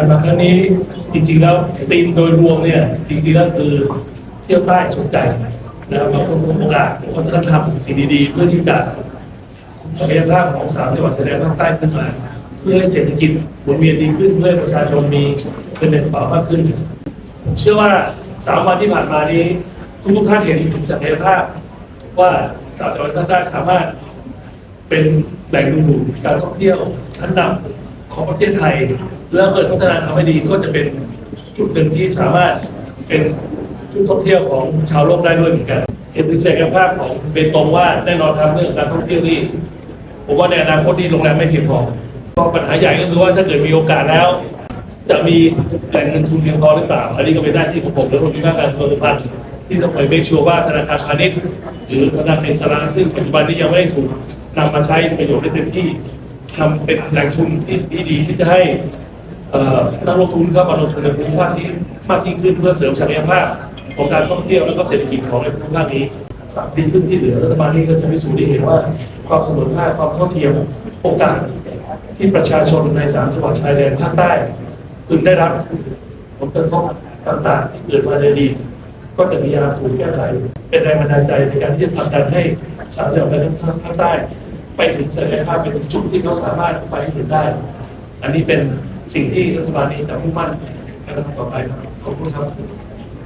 แต่มาครั้งนี้จริงๆแล้วธีมโดยรวมเนี่ยจริงๆแล้วคือเที่ยวใต้สนใจนะครับมาคนโอกาสวัฒนธรรมสิ่งดีๆ เพื่อที่จะศักยภาพของสามจังหวัดชายแดนภาคใต้ขึ้นมา เพื่อให้เศรษฐกิจหมุนเวียนดีขึ้นเพื่อประชาชนมีเงินในกระเป๋ามากขึ้นผมเชื่อว่าสามวันที่ผ่านมานี้ ทุกๆท่านเห็นถึงศักยภาพ ว่าสามจังหวัดภาคใต้สามารถเป็นแหล่งดึงดูดการท่องเที่ยวชั้นนำ ของประเทศไทย แล้วเกิดพัฒนาทำให้ดีก็จะเป็นจุดหนึ่งที่สามารถเป็นจุดท่องเที่ยวของชาวโลกได้ด้วยเหมือนกันเห็นถึงศักยภาพของเบตงว่าแน่นอนครับเรื่องการท่องเที่ยวนี่ผมว่าในอนาคตนี่โรงแรมไม่เพียงพอก็ปัญหาใหญ่ก็คือว่าถ้าเกิดมีโอกาสแล้ว จะมีแหล่งเงินทุนเพียงพอหรือเปล่า อันนี้ก็เป็นหน้าที่ของผมและรวมถึงภาการทุนพันที่ต้องไปเมคชัวร์ว่าธนาคารพาณิชย์หรือธนาคารสลามซึ่งปัจจุบันนี้ยังไม่ได้ถูกนำมาใช้ประโยชน์ได้เต็มที่ ทำเป็นแหล่งทุนที่ที่ดีที่จะให้นักลงทุนเข้ามาลงทุนในภูมิภาคนี้มากยิ่งขึ้นเพื่อเสริมศักยภาพของการท่องเที่ยวและก็เศรษฐกิจของในภูมิภาคนี้สามปีครึ่งที่เหลือรัฐบาลนี้ก็จะพิสูจน์ได้เห็นว่าความเสมอภาคความเท่าเทียมโอกาสที่ประชาชนในสามจังหวัดชายแดนภาคใต้พึงได้รับผลกระทบต่างๆที่เกิดมาในอดีตก็จะพยายามถูกแก้ไขเป็นแรงบันดาลใจในการที่จะผลักดันให้สามจังหวัดภาคใต้ ไปถึงศักยภาพเป็นจุดที่เขาสามารถไปถึงได้ อันนี้เป็นสิ่งที่รัฐบาลนี้จะมุ่งมั่นในการทำต่อไปครับขอบคุณครับ